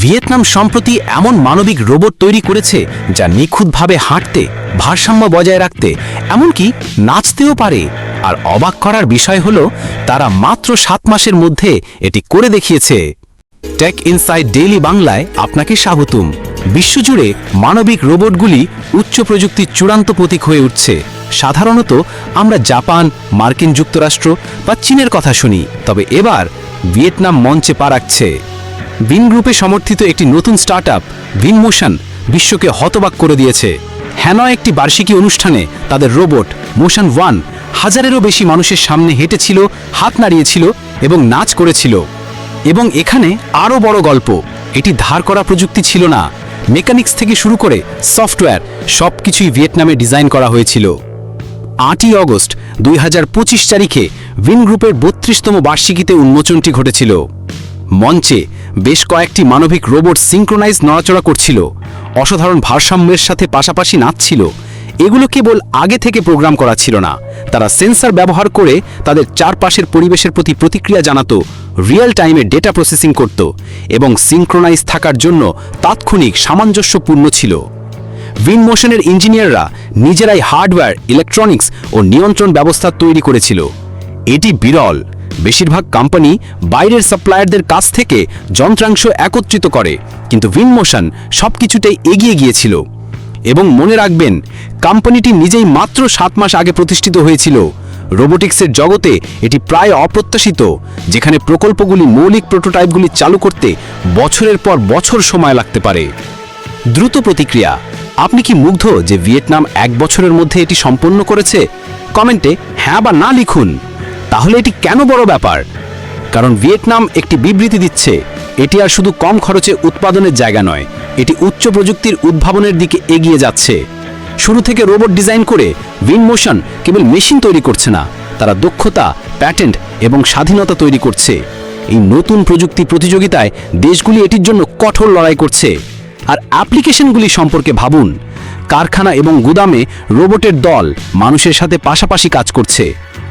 Vietnam সম্প্রতি এমন মানবিক রোবট তৈরি করেছে যা নিখুঁতভাবে হাঁটতে, ভারসাম্য বজায় রাখতে, এমনকি নাচতেও পারে। আর অবাক করার বিষয় হল, তারা মাত্র সাত মাসের মধ্যে এটি করে দেখিয়েছে। টেক ইনসাইড ডেইলি বাংলায় আপনাকে স্বাগতম। বিশ্বজুড়ে মানবিক রোবটগুলি উচ্চ প্রযুক্তির চূড়ান্ত প্রতীক হয়ে উঠছে। সাধারণত আমরা জাপান, মার্কিন যুক্তরাষ্ট্র বা চীনের কথা শুনি, তবে এবার ভিয়েতনাম মঞ্চে পা রাখছে। ভিন গ্রুপে সমর্থিত একটি নতুন স্টার্ট আপ ভিনমোশন বিশ্বকে হতবাক করে দিয়েছে। হ্যানয় একটি বার্ষিকী অনুষ্ঠানে তাদের রোবট মোশন ওয়ান হাজারেরও বেশি মানুষের সামনে হেঁটেছিল, হাত নাড়িয়েছিল এবং নাচ করেছিল। এবং এখানে আরও বড় গল্প, এটি ধার করা প্রযুক্তি ছিল না। মেকানিক্স থেকে শুরু করে সফটওয়্যার সব কিছুই ভিয়েতনামে ডিজাইন করা হয়েছিল। আটই অগস্ট দুই হাজার পঁচিশ তারিখে ভিন গ্রুপের বত্রিশতম বার্ষিকীতে উন্মোচনটি ঘটেছিল। মঞ্চে বেশ কয়েকটি মানবিক রোবট সিঙ্ক্রোনাইজ নড়াচড়া করছিল। অসাধারণ ভারসাম্যের সাথে পাশাপাশি নাচছিল। এগুলো কেবল আগে থেকে প্রোগ্রাম করা ছিল না, তারা সেন্সর ব্যবহার করে তাদের চারপাশের পরিবেশের প্রতি প্রতিক্রিয়া জানাতো রিয়েল টাইমে ডেটা প্রসেসিং করত এবং সিঙ্ক্রোনাইজ থাকার জন্য তাৎক্ষণিক সামঞ্জস্যপূর্ণ ছিল। উইন মোশনের ইঞ্জিনিয়াররা নিজেরাই হার্ডওয়্যার, ইলেকট্রনিক্স ও নিয়ন্ত্রণ ব্যবস্থা তৈরি করেছিল। এটি বিরল বেশিরভাগ কোম্পানি বাইরের সাপ্লায়ারদের কাছ থেকে যন্ত্রাংশ একত্রিত করে, কিন্তু উইন মোশন সবকিছুতেই এগিয়ে গিয়েছিল। এবং মনে রাখবেন কোম্পানিটি নিজেই মাত্র সাত মাস আগে প্রতিষ্ঠিত হয়েছিল। রোবোটিক্সের জগতে এটি প্রায় অপ্রত্যাশিত, যেখানে প্রকল্পগুলি মৌলিক প্রোটোটাইপগুলি চালু করতে বছরের পর বছর সময় লাগতে পারে। দ্রুত প্রতিক্রিয়া, আপনি কি মুগ্ধ যে ভিয়েতনাম এক বছরের মধ্যে এটি সম্পন্ন করেছে? কমেন্টে হ্যাঁ বা না লিখুন। তাহলে এটি কেন বড় ব্যাপার? কারণ ভিয়েতনাম একটি বিবৃতি দিচ্ছে, এটি আর শুধু কম খরচে উৎপাদনের জায়গা নয়, এটি উচ্চ প্রযুক্তির উদ্ভাবনের দিকে এগিয়ে যাচ্ছে। শুরু থেকে রোবট ডিজাইন করে উইন মোশন কেবল মেশিন তৈরি করছে না, তারা দক্ষতা, প্যাটেন্ট এবং স্বাধীনতা তৈরি করছে। এই নতুন প্রযুক্তি প্রতিযোগিতায় দেশগুলি এটির জন্য কঠোর লড়াই করছে। আর অ্যাপ্লিকেশনগুলি সম্পর্কে ভাবুন, কারখানা এবং গুদামে রোবটের দল মানুষের সাথে পাশাপাশি কাজ করছে।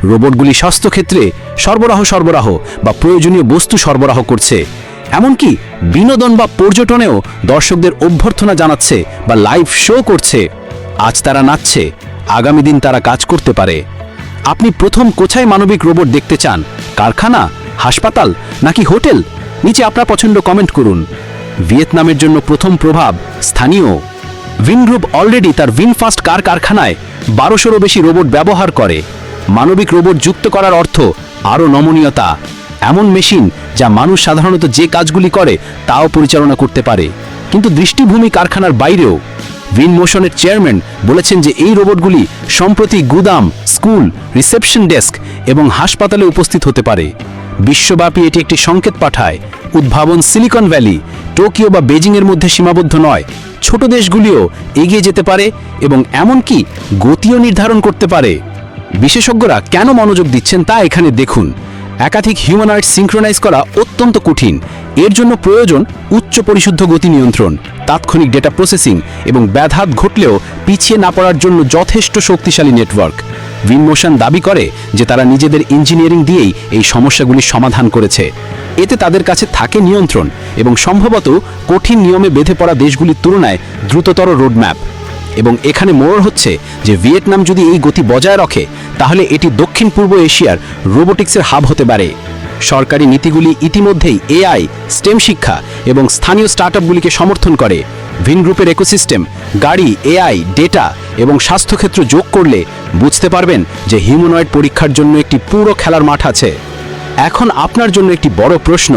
রোবটগুলি স্বাস্থ্যক্ষেত্রে সরবরাহ সরবরাহ বা প্রয়োজনীয় বস্তু সরবরাহ করছে। এমনকি বিনোদন বা পর্যটনেও দর্শকদের অভ্যর্থনা জানাচ্ছে বা লাইভ শো করছে। আজ তারা নাচছে, আগামী দিন তারা কাজ করতে পারে। আপনি প্রথম কোথায় মানবিক রোবট দেখতে চান? কারখানা, হাসপাতাল নাকি হোটেল? নিচে আপনার পছন্দ কমেন্ট করুন। ভিয়েতনামের জন্য প্রথম প্রভাব স্থানীয়। ভিন গ্রুপ অলরেডি তার ভিনফাস্ট কার কারখানায় বারোশোরও বেশি রোবট ব্যবহার করে। মানবিক রোবট যুক্ত করার অর্থ আরও নমনীয়তা। এমন মেশিন যা মানুষ সাধারণত যে কাজগুলি করে তাও পরিচালনা করতে পারে। কিন্তু দৃষ্টিভূমি কারখানার বাইরেও উইন মোশনের চেয়ারম্যান বলেছেন যে এই রোবটগুলি সম্প্রতি গুদাম, স্কুল, রিসেপশন ডেস্ক এবং হাসপাতালে উপস্থিত হতে পারে। বিশ্বব্যাপী এটি একটি সংকেত পাঠায়, উদ্ভাবন সিলিকন ভ্যালি, টোকিও বা বেজিংয়ের মধ্যে সীমাবদ্ধ নয়। ছোট দেশগুলিও এগিয়ে যেতে পারে এবং এমনকি গতিও নির্ধারণ করতে পারে। বিশেষজ্ঞরা কেন মনোযোগ দিচ্ছেন তা এখানে দেখুন। একাধিক হিউম্যানয়েড সিঙ্ক্রোনাইজ করা অত্যন্ত কঠিন। এর জন্য প্রয়োজন উচ্চ পরিশুদ্ধ গতি নিয়ন্ত্রণ, তাৎক্ষণিক ডেটা প্রসেসিং এবং ব্যাঘাত ঘটলেও পিছিয়ে না পড়ার জন্য যথেষ্ট শক্তিশালী নেটওয়ার্ক উইনমোশন দাবি করে যে তারা নিজেদের ইঞ্জিনিয়ারিং দিয়েই এই সমস্যাগুলির সমাধান করেছে। এতে তাদের কাছে থাকে নিয়ন্ত্রণ এবং সম্ভবত কঠিন নিয়মে বেঁধে পড়া দেশগুলির তুলনায় দ্রুততর রোডম্যাপ এবং এখানে মোড় হচ্ছে যে ভিয়েতনাম যদি এই গতি বজায় রাখে, তাহলে এটি দক্ষিণ পূর্ব এশিয়ার রোবোটিক্সের হাব হতে পারে। সরকারি নীতিগুলি ইতিমধ্যেই এআই, স্টেম শিক্ষা এবং স্থানীয় স্টার্টআপগুলিকে সমর্থন করে। ভিন গ্রুপের একোসিস্টেম, গাড়ি, এআই, ডেটা এবং স্বাস্থ্যক্ষেত্র যোগ করলে বুঝতে পারবেন যে হিউম্যানয়েড পরীক্ষার জন্য একটি পুরো খেলার মাঠ আছে। এখন আপনার জন্য একটি বড় প্রশ্ন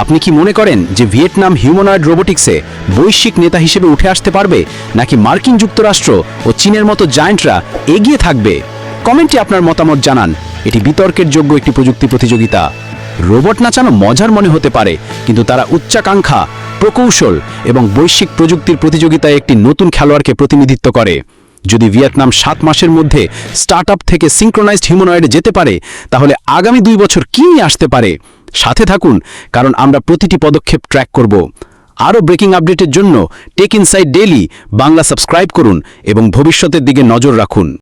আপনি কি মনে করেন যে ভিয়েতনাম হিউম্যানয়েড রোবোটিক্সে বৈশ্বিক নেতা হিসেবে উঠে আসতে পারবে, নাকি মার্কিন যুক্তরাষ্ট্র ও চীনের মতো জায়েন্টরা এগিয়ে থাকবে? কমেন্টে আপনার মতামত জানান। এটি বিতর্কের যোগ্য একটি প্রযুক্তি প্রতিযোগিতা। রোবট নাচানো মজার মনে হতে পারে, কিন্তু তারা উচ্চাকাঙ্ক্ষা, প্রকৌশল এবং বৈশ্বিক প্রযুক্তির প্রতিযোগিতায় একটি নতুন খেলোয়াড়কে প্রতিনিধিত্ব করে। যদি ভিয়েতনাম সাত মাসের মধ্যে স্টার্টআপ থেকে সিঙ্ক্রোনাইজড হিউম্যানয়েডে যেতে পারে, তাহলে আগামী দুই বছর কী আসতে পারে? সাথে থাকুন, কারণ আমরা প্রতিটি পদক্ষেপ ট্র্যাক করব। আরও ব্রেকিং আপডেটের জন্য tech inside daily Bangla subscribe করুন এবং ভবিষ্যতের দিকে নজর রাখুন।